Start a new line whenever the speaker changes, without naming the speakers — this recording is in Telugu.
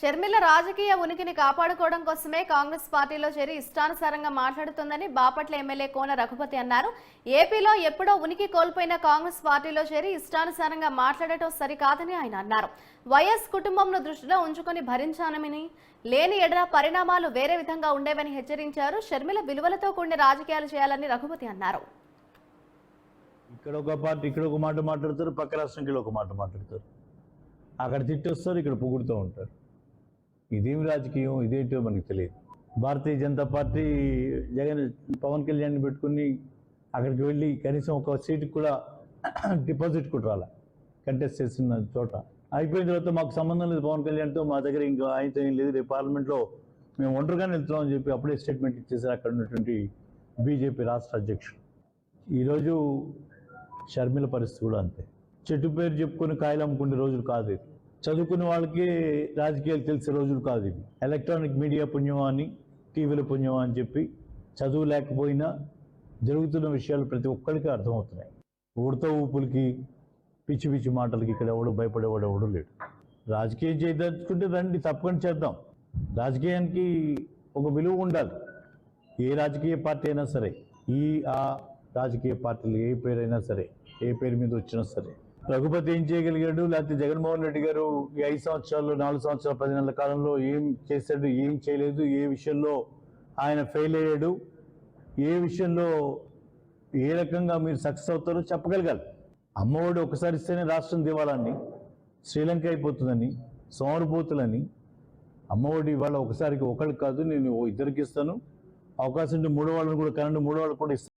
షర్మిల రాజకీయ ఉనికిని కాపాడుకోవడం కోసమే కాంగ్రెస్ పార్టీలో చేరి ఇష్టానుసారంగా మాట్లాడుతుందని బాపట్ల ఎమ్మెల్యే కోన రఘుపతి అన్నారు. ఏపీలో ఎప్పుడో ఉనికి కోల్పోయిన కాంగ్రెస్ పార్టీలో చేరి ఇష్టానుసారంగా మాట్లాడటం సరికాదని ఆయన అన్నారు. వైఎస్ కుటుంబంను దృష్టిలో ఉంచుకొని భరించానమని లేని ఎడల పరిణామాలు వేరే విధంగా ఉండేవని హెచ్చరించారు. షర్మిల విలువలతో కూడిన రాజకీయాలు చేయాలని రఘుపతి అన్నారు.
ఇక్కడ ఒక పార్టీ ఇక్కడ ఒక మాట మాట్లాడతారు పక్క రాష్ట్రంకి ఒక మాట మాట్లాడతారు. అక్కడ తిట్టొస్తారు ఇక్కడ పొగుడుతూ ఉంటారు. ఇదేమి రాజకీయం? ఇదేంటో మనకి తెలియదు. భారతీయ జనతా పార్టీ జగన్ పవన్ కళ్యాణ్ పెట్టుకుని అక్కడికి వెళ్ళి కనీసం ఒక సీటుకి కూడా డిపాజిట్ కూడా రాలే. కంటెస్ట్ చేసిన చోట. అయిపోయిన తర్వాత మాకు సంబంధం లేదు పవన్ కళ్యాణ్తో మా దగ్గర ఇంకా ఆయనతో ఏం లేదు. రేపు పార్లమెంట్లో మేము ఒంటరిగానే వెళ్తున్నాం అని చెప్పి అప్పుడే స్టేట్మెంట్ ఇచ్చేసారు అక్కడ ఉన్నటువంటి బీజేపీ రాష్ట్ర అధ్యక్షుడు ఈరోజు షర్మిల పరిస్థితి కూడా అంతే. చెట్టు పేరు చెప్పుకొని కాయలు అమ్ముకునే రోజులు కాదు ఇది. చదువుకునే వాళ్ళకి రాజకీయాలు తెలిసే రోజులు కాదు ఇవి. ఎలక్ట్రానిక్ మీడియా పుణ్యమా అని టీవీల పుణ్యమా అని చెప్పి చదువు లేకపోయినా జరుగుతున్న విషయాలు ప్రతి ఒక్కరికి అర్థమవుతున్నాయి. ఊడతో ఊపులకి పిచ్చి పిచ్చి మాటలకి ఇక్కడ ఎవడు భయపడేవాడు ఎవడు లేడు. రాజకీయం చేయదలుచుకుంటే రండి తప్పకుండా చేద్దాం. రాజకీయానికి ఒక విలువ ఉండాలి. ఏ రాజకీయ పార్టీ అయినా సరే ఈ ఆ రాజకీయ పార్టీలు ఏ పేరైనా సరే ఏ పేరు మీద వచ్చినా సరే రఘుపతి ఏం చేయగలిగాడు? లేకపోతే జగన్మోహన్ రెడ్డి గారు ఈ ఐదు సంవత్సరాలు నాలుగు సంవత్సరాలు పది నెలల కాలంలో ఏం చేశాడు ఏం చేయలేదు ఏ విషయంలో ఆయన ఫెయిల్ అయ్యాడు ఏ విషయంలో ఏ రకంగా మీరు సక్సెస్ అవుతారో చెప్పగలగాలి. అమ్మఒడి ఒకసారి ఇస్తేనే రాష్ట్రం దివాలని శ్రీలంక అయిపోతుందని సోమరిపోతులని. అమ్మఒడి ఇవాళ ఒకసారికి ఒకరికి కాదు నేను ఇద్దరికి ఇస్తాను. అవకాశం ఉంటే మూడో వాళ్ళని కూడా కరెంట్ మూడో వాళ్ళకి కూడా ఇస్తాను.